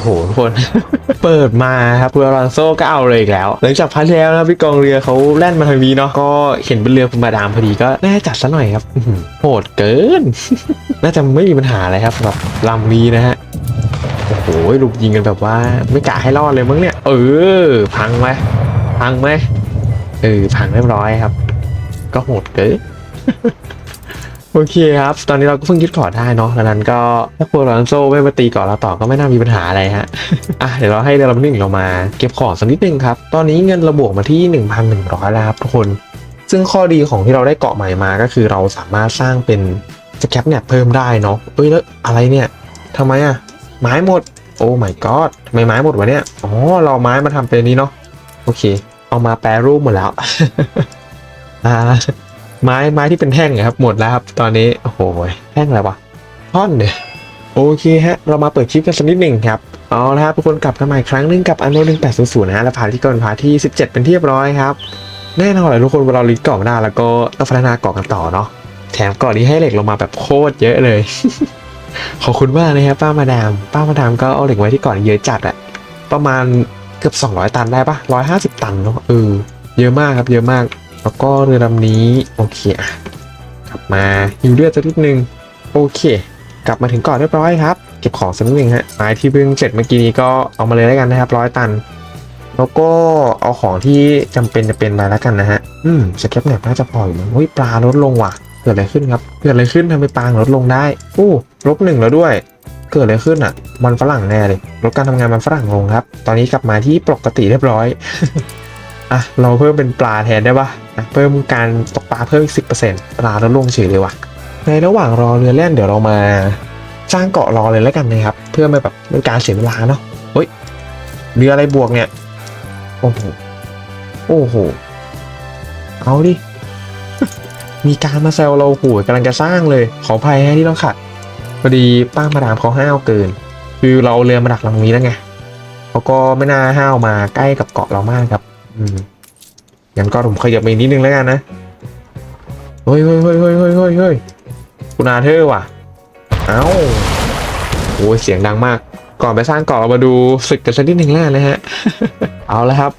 โหทุกคน เปิดมาครับเรือลอนโซก็เอาเลยอีกแล้ว หลังจากพัดแล้วนะพี่กองเรือเขาแล่นมาทางนี้เนาะก็เห็นเป็นเรือคุณมาดามพอดีก็น่าจัดซะหน่อยครับโหดเกิน น่าจะไม่มีปัญหาอะไรครับสำหรับลำนี้นะฮะโอ้โหลูกยิงกันแบบว่าไม่กะให้รอดเลยมั้งเนี่ย เออ พังไหมพังไหมเออพังเรียบร้อยครับ ก็โหดเกิน โอเคครับ ตอนนี้เราก็เพิ่งยึดเกาะได้เนาะดังนั้นก็ถ้าพวกลอนโซไม่มาตีเกาะเราต่อก็ไม่น่ามีปัญหาอะไรฮะ อะเดี๋ยวเราให้เรือลำหนึ่งเรามาเก็บของสักนิดนึงครับ ตอนนี้เงินเราบวกมาที่ 1,100แล้วครับทุกคน ซึ่งข้อดีของที่เราได้เกาะใหม่มาก็คือเราสามารถสร้างเป็นสแคปเนี่ยเพิ่มได้เนาะ เอ้ยแล้วอะไรเนี่ยทำไมอะไม้หมด โอ้ my god ทำไมไม้หมดวะเนี่ย อ๋อเราเอาไม้มาทำเป็นนี้เนาะ โอเค เอามาแปรรูปหมดแล้วอ่า ไม้ไม้ที่เป็นแท่งอะครับหมดแล้วครับ ตอนนี้โอ้โหแท่งอะไรวะท่อนเนี่ยโอเคฮะ เรามาเปิดคลิปกันสักนิดหนึ่งครับเอาละครับทุกคนกลับกันมาอีกครั้งหนึงกับอันโนหนึ่งแปดศูนย์ศูนย์นะฮะและพาร์ทที่ก่อนพาที่สิบเจ็ดเป็นที่เรียบร้อยครับ แน่นอนเลยทุกคนเวลาเราลิดเกาะมาได้แล้วก็ต้องพัฒนาเกาะกันต่อเนาะแถมเกาะนี้ให้เหล็กลงมาแบบโคตรเยอะเลย ขอบคุณมากนะครับป้ามาดาม ป้ามาดามก็เอาเหล็กไว้ที่ก่อนเยอะจัดอะประมาณเกือบ 200 ตันได้ปะ150 ตันเนาะเออเยอะมากครับเยอะมาก แล้วก็เรือลำนี้โอเคกลับมาฮิวเลือดสักนิดนึงโอเค กลับมาถึงก่อนเรียบร้อยครับเก็บของสักนิดนึงฮะไม้ที่เพิ่งเสร็จเมื่อกี้นี้ก็เอามาเลยแล้วกันนะครับร้อยตัน แล้วก็เอาของที่จำเป็นจะเป็นมาแล้วกันนะฮะอืมสเก็ตแนบน่าจะพออยู่มั้งเฮ้ยปลาลดลงว่ะเกิดอะไรขึ้นครับเกิดอะไรขึ้นทำไมปลาลดลงได้อู้ลบหนึ่งแล้วด้วยเกิดอะไรขึ้นอะ มันฝรั่งแน่เลยลดการทำงานมันฝรั่งลงครับ ตอนนี้กลับมาที่ปกติเรียบร้อย อะเราเพิ่มเป็นปลาแทนได้ปะอะเพิ่มการตกปลาเพิ่มอีกสิบเปอร์เซ็นต์ปลาลดลงเฉยเลยว่ะในระหว่างรอเรือแล่นเดี๋ยวเรามาสร้างเกาะรอเลยแล้วกันนะครับ เพื่อไม่แบบเป็นการเสียเวลาเนาะเฮ้ยเรืออะไรบวกเนี่ยโอ้โหโอ้โหเอาดิมีการมาแซวเราหูยกำลังจะสร้างเลย ขอภัยให้ที่ต้องขัดพอดีป้ามาดามเขาห้าวเกิน คือเราเรือมาดักลำนี้แล้วไงเขาก็ไม่น่าห้าวมาใกล้กับเกาะเรามากครับ งั้นก็ผมขยับไปอีกนิดนึงแล้วกันนะ เฮ้ยเฮ้ยเฮ้ยเฮ้ยเฮ้ยเฮ้ยเฮ้ยคุณอาเธอร์ว่ะ เอ้าโอ้ยเสียงดังมาก ก่อนไปสร้างเกาะเรามาดูศึกกันสักนิดหนึ่งแล้วกันนะฮะ เอาละครับ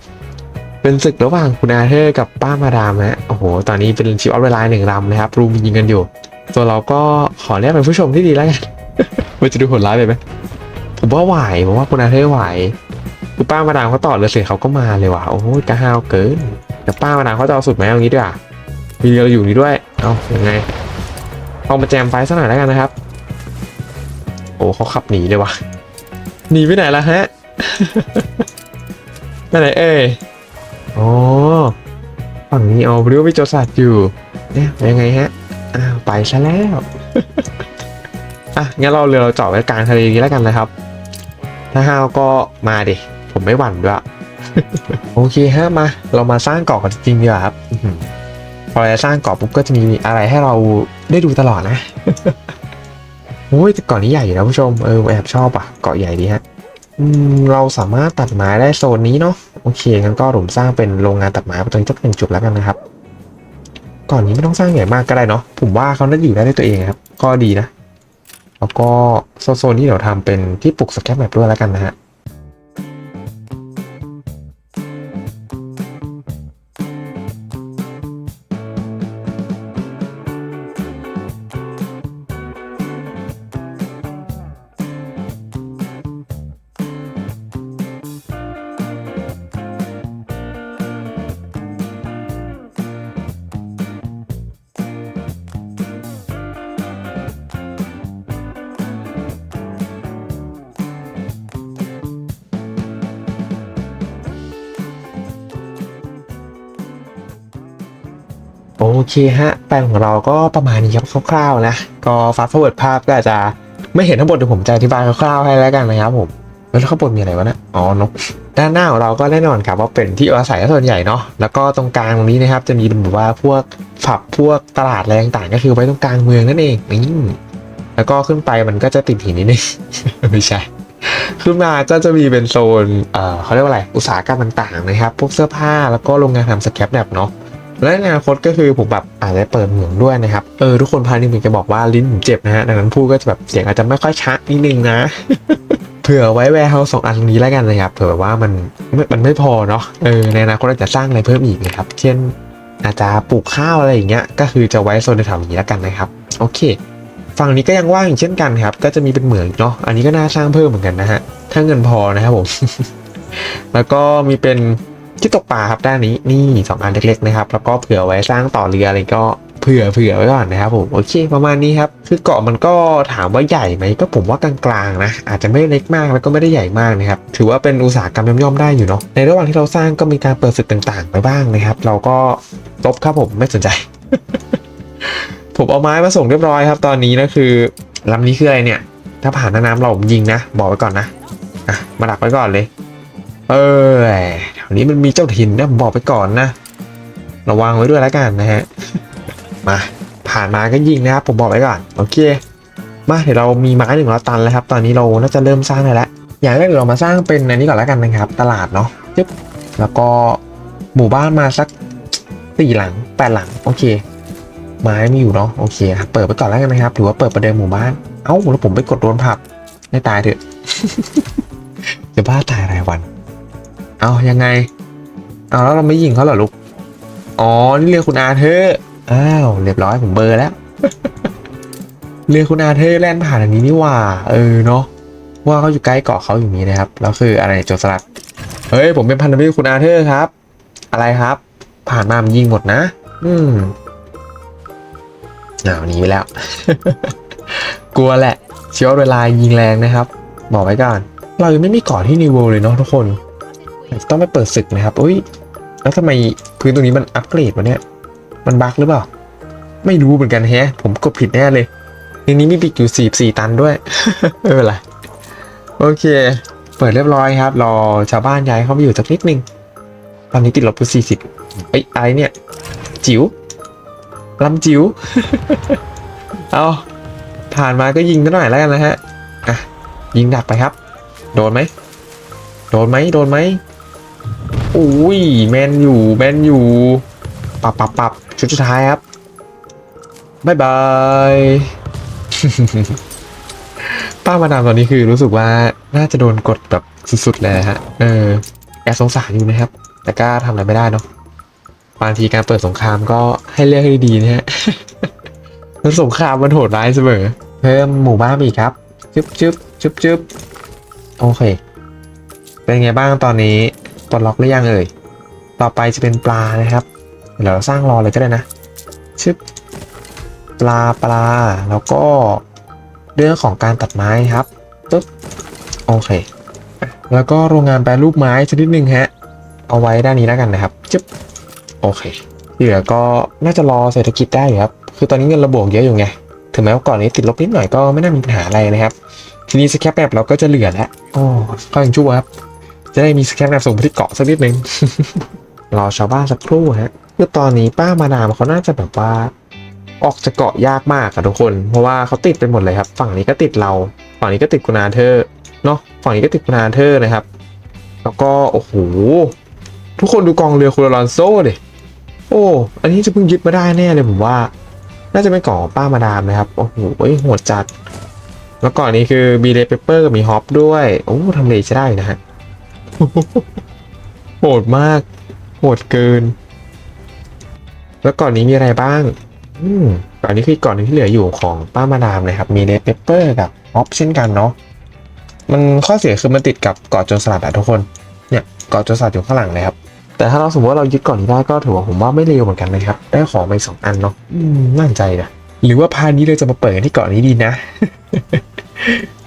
เป็นศึกระหว่างคุณอาเธอร์กับป้ามาดามฮะ โอ้โห ตอนนี้เป็นชิปออฟเวลาหนึ่งลำนะครับ รูมยิงกันอยู่ ตัวเราก็ขอเรียกเป็นผู้ชมที่ดีแล้วกันมันจะดูโหดร้ายไปไหมผมว่าไหวผมว่าคุณอาเธอร์ไหว คือป้ามาดามเขาต่อเลยเสร็จเขาก็มาเลยว่ะโอ้โหกระห้าวเกินแต่ป้ามาดามเขาจะเอาสุดไหมเอางี้ดีกว่ามีเราออยู่นี่ด้วยเอายังไงเอามาแจมไฟสักหน่อยแล้วกันนะครับ โอ้เขาขับหนีเลยว่ะหนีไปไหนละฮะไปไหนเอ่ยอ๋อฝั่งนี้เอาเรียกว่าวิจาสัตว์อยู่เนี่ยยังไงฮะอ้าวไปซะแล้วอะงั้นเราเรือเราจาะไว้กลางทะเลนี้แล้วกันนะครับ ถ้าห้าวก็มาดิ ผมไม่หวั่นด้วย โอเคฮะมา เรามาสร้างเกาะกันจริงๆดีกว่าครับพอเราสร้างเกาะปุ๊บก็จะมีอะไรให้เราได้ดูตลอดนะโอ้ยแต่เกาะนี้ใหญ่อยู่นะผู้ชมเออแอบชอบอะเกาะใหญ่ดีฮะอืมเราสามารถตัดไม้ได้โซนนี้เนาะโอเคงั้นก็ผมสร้างเป็นโรงงานตัดไม้ตรงนี้สักหนึ่งจุดแล้วกันนะครับก่อนนี้ไม่ต้องสร้างใหญ่มากก็ได้เนาะผมว่าเขาน่าจะอยู่ได้ด้วยตัวเองครับก็ดีนะ แล้วก็โซนที่เดี๋ยวทำเป็นที่ปลูกสแคปแมปด้วยแล้วกันนะฮะ โอเคฮะ แปลนของเราก็ประมาณนี้ครับคร่าวๆนะ ก็ฟาสต์ o เวิร์ดภาพก็อาจจะไม่เห็นทั้งหมดเดี๋ยวผมจะอธิบายคร่าวๆให้แล้วกันนะครับผม แล้วข้างบนมีอะไรวะนะอ๋อนกด้านหน้าของเราก็แน่นอนครับว่าเป็นที่อาศัยส่วนใหญ่เนาะแล้วก็ตรงกลางตรงนี้นะครับจะมีเป็นแบบว่าพวกผับพวกตลาดอะไรต่างๆก็คือไว้ตรงกลางเมืองนั่นเองนี่แล้วก็ขึ้นไปมันก็จะติดหินนิดนึงไม่ใช่ขึ้นมาก็จะมีเป็นโซนเอ่อเขาเรียกว่าอะไร อุตสาหกรรมต่างๆนะครับ พวกเสื้อผ้าแล้วก็โรงงานทำสแครปแนบเนาะ และในอนาคตก็คือผมแบบอาจจะเปิดเหมืองด้วยนะครับ เออทุกคนพานี่ผมจะบอกว่าลิ้นผมเจ็บนะฮะดังนั้นพูดก็จะแบบเสียงอาจจะไม่ค่อยชัดนิดนึงนะผเผื่อไว้แวร์เฮาสองอันตรงนี้แล้วกันนะครับ เผื่อแบบว่ามันมันไม่พอเนาะเออในอนาคตอาจจะสร้างอะไรเพิ่มอีกนะครับ เช่นอาจจะปลูกข้าวอะไรอย่างเงี้ยก็คือจะไว้โซนในแถวนี้แล้วกันนะครับ โอเค ฝั่งนี้ก็ยังว่างอีกเช่นกันครับ ก็จะมีเป็นเหมืองเนาะอันนี้ก็น่าสร้างเพิ่มเหมือนกันนะฮะถ้าเงินพอนะครับผม แล้วก็มีเป็น ที่ตกปลาครับด้านนี้นี่สองอันเล็กๆนะครับ แล้วก็เผื่อไว้สร้างต่อเรืออะไรก็เผื่อเผื่อไว้ก่อนนะครับผมโอเคประมาณนี้ครับคือเกาะมันก็ถามว่าใหญ่ไหมก็ผมว่ากลางๆนะอาจจะไม่เล็กมากแล้วก็ไม่ได้ใหญ่มากนะครับถือว่าเป็นอุตสาหกรรมย่อมๆได้อยู่เนาะในระหว่างที่เราสร้างก็มีการเปิดศึกต่างๆ ไปบ้างนะครับ เราก็ลบครับผมไม่สนใจ ผมเอาไม้มาส่งเรียบร้อยครับ ตอนนี้นะคือลำนี้คืออะไรเนี่ย ถ้าผ่านน้าน้ำเราผมยิงนะบอกไว้ก่อนนะอะมาดักไว้ก่อนเลย เออ แถวนี้มันมีเจ้าถิ่นนะบอกไปก่อนนะ ระวังไว้ด้วยแล้วกันนะฮะ มาผ่านมาก็ยิงนะครับ ผมบอกไว้ก่อน โอเค มาเดี๋ยวเรามีไม้หนึ่งร้อยตันแล้วครับ ตอนนี้เราน่าจะเริ่มสร้างได้แล้ว อย่างแรกเดี๋ยวเรามาสร้างเป็นอันนี้ก่อนแล้วกันนะครับ ตลาดเนาะจึ๊บแล้วก็หมู่บ้านมาสักสี่หลังแปดหลัง โอเค ไม้มีอยู่เนาะ โอเคครับเปิดไปก่อนแล้วกันนะครับ ถือว่าเปิดประเดิมหมู่บ้าน เอ้าแล้วผมไปกดโดนผับไม่ตายเถอะจะบ้าตายรายวัน เอายังไง เอาแล้วเราไม่ยิงเขาเหรอลูก อ๋อนี่เรียกคุณอาเธอร์อ้าวเรียบร้อยผมเบอร์แล้ว เรียกคุณอาเธอร์แล่นผ่านอันนี้นี่หว่า เออเนาะว่าเขาอยู่ใกล้เกาะเขาอยู่นี้นะครับแล้วคืออะไรโจรสลัดเฮ้ยผมเป็นพันธมิตรคุณอาเธอร์ครับ อะไรครับ ผ่านมามันยิงหมดนะ อืมอ้าวหนีไปแล้ว กลัวแหละเชื้อเวลายิงแรงนะครับ บอกไว้ก่อน เรายังไม่มีเกาะที่นิวเวลเลยเนาะทุกคน ต้องไปเปิดศึกนะครับอุ้ยแล้วทำไมพื้นตรงนี้มันอัปเกรดวะเนี่ยมันบั๊กหรือเปล่า ไม่รู้เหมือนกันแฮะ ผมกดผิดแน่เลยในนี้มีปิกอยู่สี่สี่ตันด้วยไม่เป็นไรโอเค เปิดเรียบร้อยครับ รอชาวบ้านย้ายเข้ามาอยู่สักนิดนึงตอนนี้ติดลบไปสี่สิบเอ้ยอเนี่ย จิ๋วลำจิ๋วเอาผ่านมาก็ยิงกันหน่อยแล้วกันนะฮะอะยิงดักไปครับ โดนไหมโดนไหมโดนไหม อุ้ยแมนอยู่แมนอยู่ปับปับปับชุดสุดท้ายครับบายบายป้ามาดามตอนนี้คือรู้สึกว่าน่าจะโดนกดแบบสุดๆเลยฮะ เออแอบสงสารอยู่นะครับ แต่ก็ทำอะไรไม่ได้เนาะบางทีการเปิดสงครามก็ให้เลือกให้ดีๆนะฮะแล้วสงครามมันโหดร้ายเสมอ เพิ่มหมู่บ้านอีกครับ จึ๊บจึ๊บจึ๊บจึ๊บโอเค เป็นไงบ้างตอนนี้ ปลดล็อกหรือยังเอ่ย ต่อไปจะเป็นปลานะครับ เดี๋ยวเราสร้างรอเลยก็ได้นะ ชึบ ปลาปลา แล้วก็เรื่องของการตัดไม้ครับปึ๊บ โอเค แล้วก็โรงงานแปรรูปไม้ชนิดหนึ่งฮะ เอาไว้ด้านนี้แล้วกันนะครับ จึ๊บ โอเคที่เหลือก็น่าจะรอเศรษฐกิจได้อยู่ครับ คือตอนนี้เงินระบวกเยอะอยู่ไง ถึงแม้ว่าก่อนนี้ติดลบนิดหน่อยก็ไม่น่ามีปัญหาอะไรนะครับ ทีนี้สแคปแบบเราก็จะเหลือแล้วโอ้ก็ยังชั่วครับ จะได้มีสแคปแบบส่งไปที่เกาะสักนิดนึงรอชาวบ้านสักครู่ฮะคือตอนนี้ป้ามาดามเขาน่าจะแบบว่า ออกจากเกาะยากมากอะทุกคน เพราะว่าเขาติดไปหมดเลยครับ ฝั่งนี้ก็ติดเรา ฝั่งนี้ก็ติดคุณอาเธอเนาะฝั่งนี้ก็ติดคุณอาเธอนะครับ แล้วก็โอ้โหทุกคนดูกองเรือคุณลอนโซ่ดิโอ้อันนี้จะเพิ่งยึดมาได้แน่เลยผมว่า น่าจะเป็นเกาะของป้ามาดามนะครับโอ้โหโหดจัด แล้วก่อนนี้คือมีเลเปเปอร์กับมีฮอปด้วยโอ้ทำเลใช้ได้นะฮะ โหดมาก โหดเกิน แล้วก่อนนี้มีอะไรบ้าง อืมก่อนนี้คือก่อนนึงที่เหลืออยู่ของป้ามาดามนะครับ มีเลเปเปอร์กับฮอปเช่นกันเนาะ มันข้อเสียคือมันติดกับเกาะโจรสลัดอะทุกคน เนี่ยเกาะโจรสลัดอยู่ข้างหลังเลยครับ แต่ถ้าเราสมมติว่าเรายึดก่อนนี้ได้ก็ถือว่าผมว่าไม่เลวเหมือนกันนะครับ ได้ของไปสองอันเนาะน่าสนใจนะ หรือว่าพานี้เราจะมาเปิดกันที่เกาะนี้ดีนะ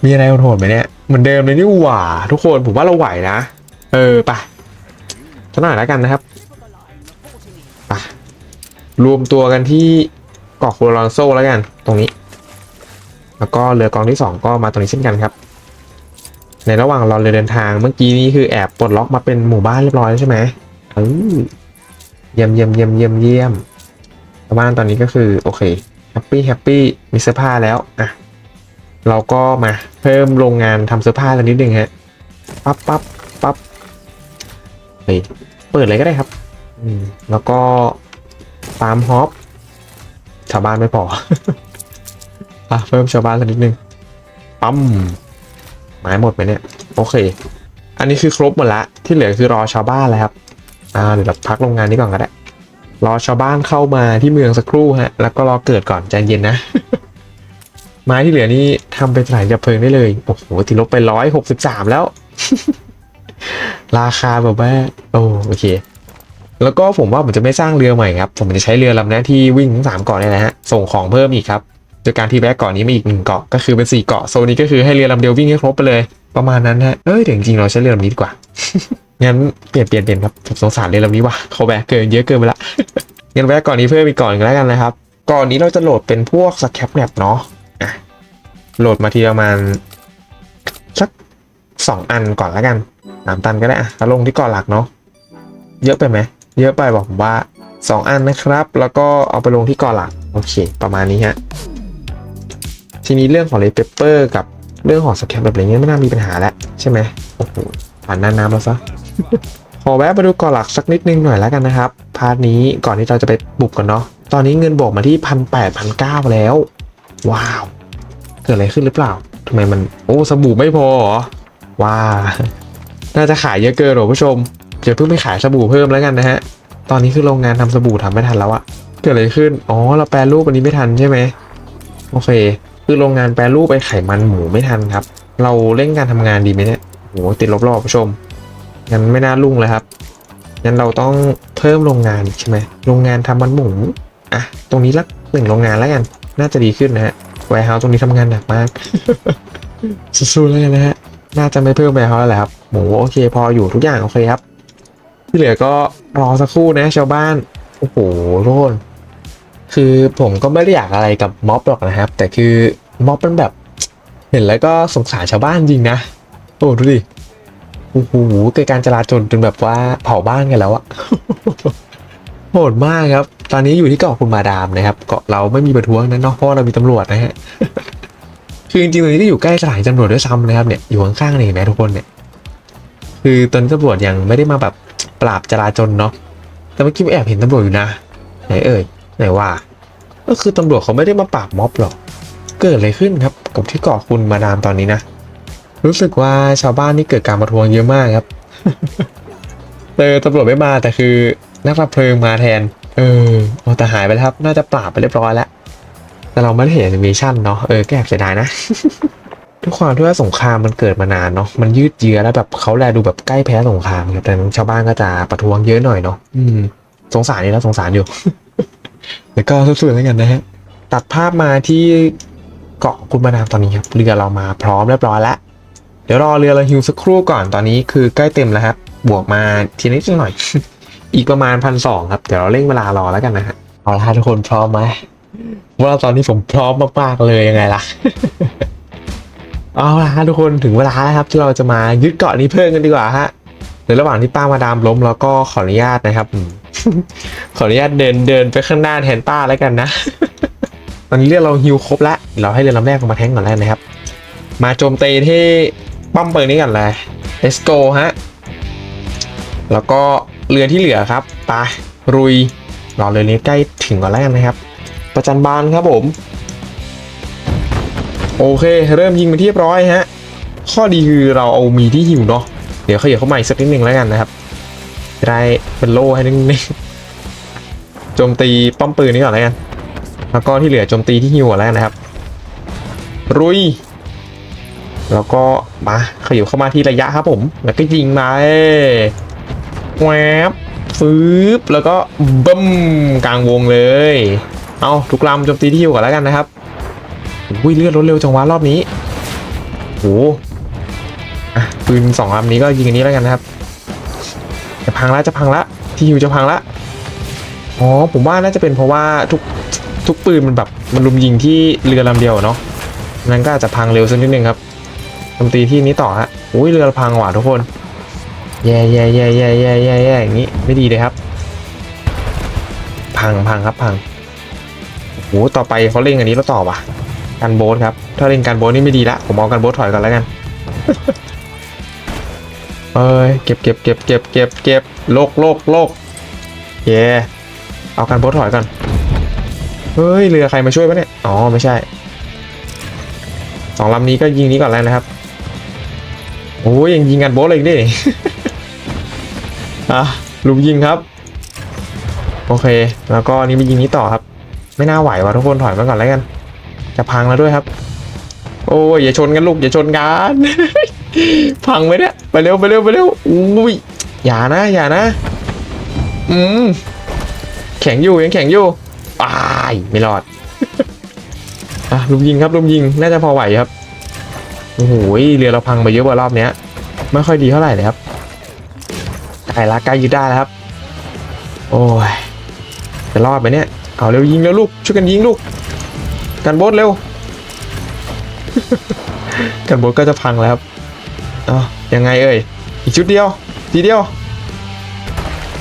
มีอะไรโหดไหมเนี่ย เหมือนเดิมเลยนี่หว่า ทุกคนผมว่าเราไหวนะ เออไปสักหน่อยแล้วกันนะครับไปรวมตัวกันที่เกาะโคโลรอนโซแล้วกัน ตรงนี้ แล้วก็เรือกองที่สองก็มาตรงนี้เช่นกันครับ ในระหว่างรอเรือเดินทางเมื่อกี้นี้คือแอบปลดล็อกมาเป็นหมู่บ้านเรียบร้อยแล้วใช่ไหมเออเยี่ยมเยี่ยมเยี่ยมเยี่ยมเยี่ยมชาวบ้านตอนนี้ก็คือโอเคแฮปปี้แฮปปี้มีเสื้อผ้าแล้วอะเราก็มาเพิ่มโรงงานทำเสื้อผ้ากันนิดนึงฮะปั๊บปั๊บปั๊บ เฮ้ยเปิดเลยก็ได้ครับ อืมแล้วก็ฟาร์มฮอปชาวบ้านไม่พอ อะเพิ่มชาวบ้านสักนิดนึงปั๊มไม้หมดไหมเนี่ย โอเค อันนี้คือครบหมดละ ที่เหลือคือรอชาวบ้านแล้วครับ อ่าเดี๋ยวเราพักโรงงานนี้ก่อนก็ได้ รอชาวบ้านเข้ามาที่เมืองสักครู่ฮะ แล้วก็รอเกิดก่อนใจเย็นนะ ไม้ที่เหลือนี่ทำเป็นสถานดับเพลิงได้เลย โอ้โหติดลบไปร้อยหกสิบสามแล้ว ราคาแบบว่าโอ้โอเค แล้วก็ผมว่าผมจะไม่สร้างเรือใหม่ครับ ผมจะใช้เรือลำนี้ที่วิ่งทั้งสามเกาะเนี่ยนะฮะส่งของเพิ่มอีกครับโดยการที่แวะเกาะนี้มาอีกหนึ่งเกาะก็คือเป็นสี่เกาะโซนนี้ก็คือให้เรือลำเดียววิ่งให้ครบไปเลย ประมาณนั้นฮะเอ้ยแต่จริงๆเราใช้เรือลำนี้ดีกว่างั้นเปลี่ยนเปลี่ยนเปลี่ยนครับผมสงสารเรือลำนี้ว่ะเขาแบกเกินเยอะเกินไปละงั้นแวะเก่อนนี้เพิ่มอีกก่อนแล้วกันนะครับก่อนนี้เราจะโหลดเป็นพวกสแคปแนปเนาะอะโหลดมาทีประมาณสักสองอันก่อนแล้วกัน สามตันก็ได้อะแล้วลงที่เก่อหลักเนาะเยอะไปไหมเยอะไปบอกผมว่า 2 อันนะครับ แล้วก็เอาไปลงที่เก่อหลักโอเค ประมาณนี้ฮะทีนี้เรื่องของเลเปเปอร์กับเรื่องของสแคปแบบอะไรเงี้ยไม่น่ามีปัญหาแล้วใช่ไหมโอ้โหผ่านหน้าน้ำแล้วซะขอแวะไปดูเก่อหลักสักนิดนึงหน่อยแล้วกันนะครับ พาร์ทนี้ก่อนที่เราจะไปบุกกันเนาะตอนนี้เงินบวกมาที่พันแปดพันเก้าแล้ว ว้าว เกิดอะไรขึ้นหรือเปล่าทำไมมัน โอ้สบู่ไม่พอหรอว้า น่าจะขายเยอะเกินหรอผู้ชม เดี๋ยวเพิ่งไปขายสบู่เพิ่มแล้วกันนะฮะ ตอนนี้คือโรงงานทำสบู่ทำไม่ทันแล้วอะเกิดอะไรขึ้น อ๋อ เราแปรรูปอันนี้ไม่ทันใช่ไหมโอเค คือโรงงานแปรรูปไปไขมันหมูไม่ทันครับ เราเร่งการทำงานดีไหมเนี่ยโหติดลบรอบผู้ชม งั้นไม่น่ารุ่งเลยครับ งั้นเราต้องเพิ่มโรงงานใช่ไหมโรงงานทำมันหมู อะ ตรงนี้ละหนึ่งโรงงานแล้วกัน น่าจะดีขึ้นนะฮะ แวร์เฮาส์ตรงนี้ทำงานหนักมาก สู้ๆแล้วกันนะฮะ น่าจะไม่เพิ่มแวร์เฮาส์แล้วแหละครับหโอเคพออยู่ทุกอย่างโอเคครับ ที่เหลือก็รอสักครู่นะชาวบ้าน โอ้โหโรนคือผมก็ไม่ได้อยากอะไรกับม็อบหรอกนะครับ แต่คือม็อบมันแบบ เห็นแล้วก็สงสารชาวบ้านจริงนะ โอ้ดูดิโอ้โหเกิดการจราจนจนแบบว่าเผาบ้านกันแล้วอะโหดมากครับ ตอนนี้อยู่ที่เกาะคุณมาดามนะครับ เกาะเราไม่มีประท้วงนั้นเนาะเพราะเรามีตำรวจนะฮะ คือจริงๆตรงนี้ก็อยู่ใกล้สถานีตำรวจด้วยซ้ำนะครับเนี่ยอยู่ข้างๆนี่เห็นไหมทุกคนเนี่ยคือตอนนี้ตำรวจยังไม่ได้มาแบบปราบจราจนเนาะแต่เมื่อกี้แอบเห็นตำรวจอยู่นะ ไหนเอ่ยไหนว่า ก็คือตำรวจเขาไม่ได้มาปราบม็อบหรอกเกิดอะไรขึ้นครับกับที่เกาะคุณมาดามตอนนี้นะรู้สึกว่าชาวบ้านนี่เกิดการประท้วงเยอะมากครับเออตำรวจไม่มาแต่คือนักดับเพลิงมาแทน เออเอาแต่หายไปแล้วครับ น่าจะปราบไปเรียบร้อยแล้ว แต่เราไม่ได้เห็นแอนิเมชันเนาะเออก็แอบเสียดายนะทุกความที่ว่าสงครามมันเกิดมานานเนาะมันยืดเยื้อแล้วแบบเขาแลดูแบบใกล้แพ้สงครามครับแต่ชาวบ้านก็จะประท้วงเยอะหน่อยเนาะอืม สงสารนี่แล้วสงสารอยู่แล้วก็สู้ๆแล้วกันนะฮะตัดภาพมาที่เกาะคุณมาดามตอนนี้ครับเรือเรามาพร้อมเรียบร้อยแล้วเดี๋ยวรอเรือเราฮิวสักครู่ก่อนตอนนี้คือใกล้เต็มแล้วครับบวกมาทีนิดหน่อย อีกประมาณพันสองครับเดี๋ยวเราเร่งเวลารอแล้วกันนะฮะเอาละทุกคนพร้อมไหม ว่าตอนนี้ผมพร้อมมากๆเลยยังไงล่ะ เอาละทุกคนถึงเวลาแล้วครับ ที่เราจะมายึดเกาะนี้เพิ่มกันดีกว่าฮะในระหว่างที่ป้ามาดามล้มแล้วก็ขออนุญาตนะครับ ขออนุญาตเดินเดินไปข้างหน้าแทนป้าแล้วกันนะ ตอนนี้เรือเราฮิวครบแล้ว เราให้เรือลำแรกลงมาแทงก่อนแล้วนะครับ มาโจมตีที่ป้อมปืนนี้กันเลย let's go ฮะ แล้วก็เรือที่เหลือครับไปรุยรอเรือนี้ใกล้ถึงก่อนแล้วกันนะครับ ประจันบานครับผม โอเค เริ่มยิงไปที่เรียบร้อยฮะ ข้อดีคือเราเอามีที่หิวเนาะเดี๋ยวขยับเข้ามาอีกสักนิดนึงแล้วกันนะครับจะได้เป็นโล่ให้นิดนึงโจมตีป้อมปืนนี้ก่อนแล้วกันแล้วก็ที่เหลือโจมตีที่หิวก่อนแล้วกันนะครับ รุยแล้วก็มาขยับเข้ามาที่ระยะครับผม แล้วก็ยิงมาเอ้ยแวบฟืบแล้วก็บึ้มกลางวงเลย เอาทุกลำโจมตีที่หิวก่อนแล้วกันนะครับอุ้ยเลือดลดเร็วจังวะรอบนี้โหอะปืนสองลำนี้ก็ยิงอันนี้แล้วกันนะครับ จะพังล้วจะพังละที่หิวจะพังละอ๋อผมว่าน่าจะเป็นเพราะว่าทุกทุกปืนมันแบบมันลุมยิงที่เรือลำเดียวเนาะนั้นก็อาจจะพังเร็วสักนิดนึงครับโจมตีที่นี้ต่อฮะอุ้ยเรือพังว่ะทุกคนแย่แย่แย่แย่แย่แย่แย่อย่างนี้ไม่ดีเลยครับ พังพังครับพัง โอ้โหต่อไปเขาเล่นอันนี้แล้วต่อวะการโบสครับ ถ้าเล่นการโบสนี่ไม่ดีละ ผมเอาการโบสถอยก่อนแล้วกัน เอ้ย เก็บเก็บเก็บเก็บเก็บเก็บโลกโลกโลกเย่เอาการโบสถอยก่อน เฮ้ย เรือใครมาช่วยปะเนี่ย อ๋อ ไม่ใช่สองลำนี้ก็ยิงนี้ก่อนแล้วนะครับ โอ้ยยังยิงกันโบสเลยดิอะลุมยิงครับ โอเค แล้วก็นี่ไปยิงนี้ต่อครับ ไม่น่าไหวว่ะทุกคนถอยมาก่อนแล้วกัน จะพังแล้วด้วยครับ โอ้ยอย่าชนกันลูกอย่าชนกัน พังไหมเนี่ยไปเร็วไปเร็วไปเร็วอุ้ยอย่านะอย่านะ อืมแข็งอยู่ยังแข็งอยู่ตายไม่รอดอะลุมยิงครับลุมยิงน่าจะพอไหวครับโอ้โหเรือเราพังไปเยอะกว่ารอบเนี้ย ไม่ค่อยดีเท่าไหร่เลยครับใกล้ละใกล้ยึดได้แล้วครับ โอ้ยจะรอดไหมเนี่ย เอาเร็วยิงเร็วลูกช่วยกันยิงลูก กันโบสเร็ว กันโบสก็จะพังแล้วครับเอยังไงเอ่ยอีกชุดเดียวทีเดียว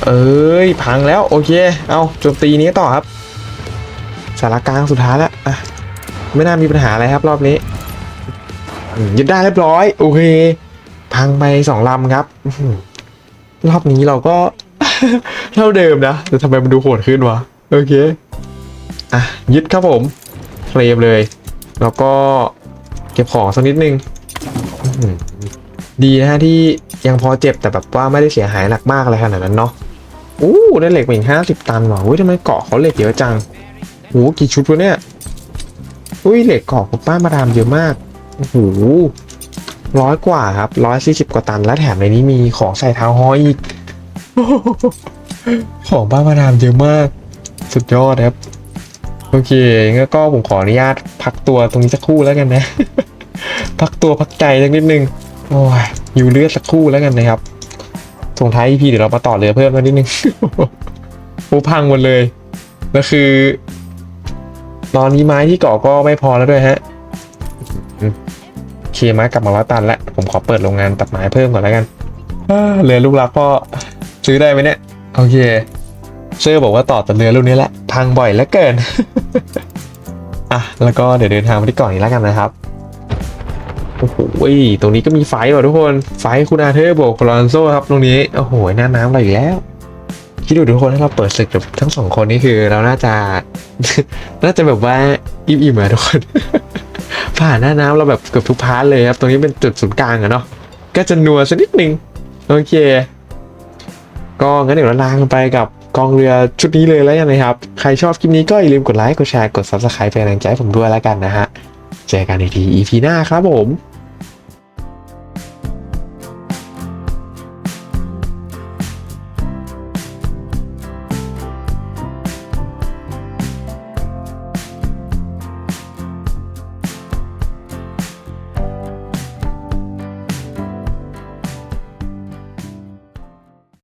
เอ้ยพังแล้วโอเค เอาโจมตีนี้ต่อครับ สารกลางสุดท้ายแล้วอะไม่น่ามีปัญหาอะไรครับรอบนี้ยึดได้เรียบร้อย โอเค พังไปสองลำครับรอบนี้เราก็ เท่าเดิมนะแต่ทำไมมันดูโหดขึ้นวะ โอเค อะยึดครับผมเคลมเลย แล้วก็เก็บของสักนิดนึงดีนะฮะที่ยังพอเจ็บแต่แบบว่าไม่ได้เสียหายหนักมากอะไรขนาดนั้นเนาะอู้ได้เหล็กมาอีกห้าสิบตันว่ะอุ้ยทำไมเกาะเขาเหล็กเยอะจังโอ้กี่ชุดวะเนี่ยอุ้ยเหล็กเกาะของป้ามาดามเยอะมากโอ้โหร้อยกว่าครับร้อยสี่สิบกว่าตันและแถมในนี้มีของใส่เท้าห้อยอีกของป้ามาดามเยอะมาก สุดยอดครับ โอเคงั้นก็ผมขออนุญาตพักตัวตรงนี้สักครู่แล้วกันนะ พักตัวพักใจสักนิดนึง โอ้ยอยู่เลือดสักครู่แล้วกันนะครับส่งท้าย EP เดี๋ยวเรามาต่อเรือเพิ่มกันนิดนึงโอ้พังหมดเลยแล้วคือ ตอนนี้ไม้ที่เกาะก็ไม่พอแล้วด้วยฮะเคไม้กลับมาร้อยตันแล้วผมขอเปิดโรงงานตัดไม้เพิ่มก่อนแล้วกันเอ้อเรือลูกรักพ่อซื้อได้ไหมเนี่ย โอเค เซอร์บอกว่าต่อแต่เรือรุ่นนี้แหละพังบ่อยเหลือเกิน อะ แล้วก็เดี๋ยวเดินทางไปที่เก่อนนี้แล้วกันนะครับ โอ้โหตรงนี้ก็มีไฟว่ะทุกคน ไฟคุณอาเธอร์บวกคลอนโซครับตรงนี้ โอ้โห หน้าน้ำอะไรอีกแล้วคิดดูทุกคนถ้าเราเปิดศึกกับทั้งสองคนนี่คือเราน่าจะ น่าจะแบบว่าอิ่มๆอะทุกคน ผ่านหน้าน้ำเราแบบเกือบทุกพาร์ทเลยครับ ตรงนี้เป็นจุดศูนย์กลางอะเนาะ ก็จะนัวสักนิดนึง โอเค ก็งั้นเดี๋ยวเราลากันไปกับ กองเรือชุดนี้เลยแล้วกันนะครับ ใครชอบคลิปนี้ก็อย่าลืมกดไลค์กดแชร์กด subscribe เป็นกำลังใจผมด้วยแล้วกันนะฮะ เจอกันในที EP หน้าครับผม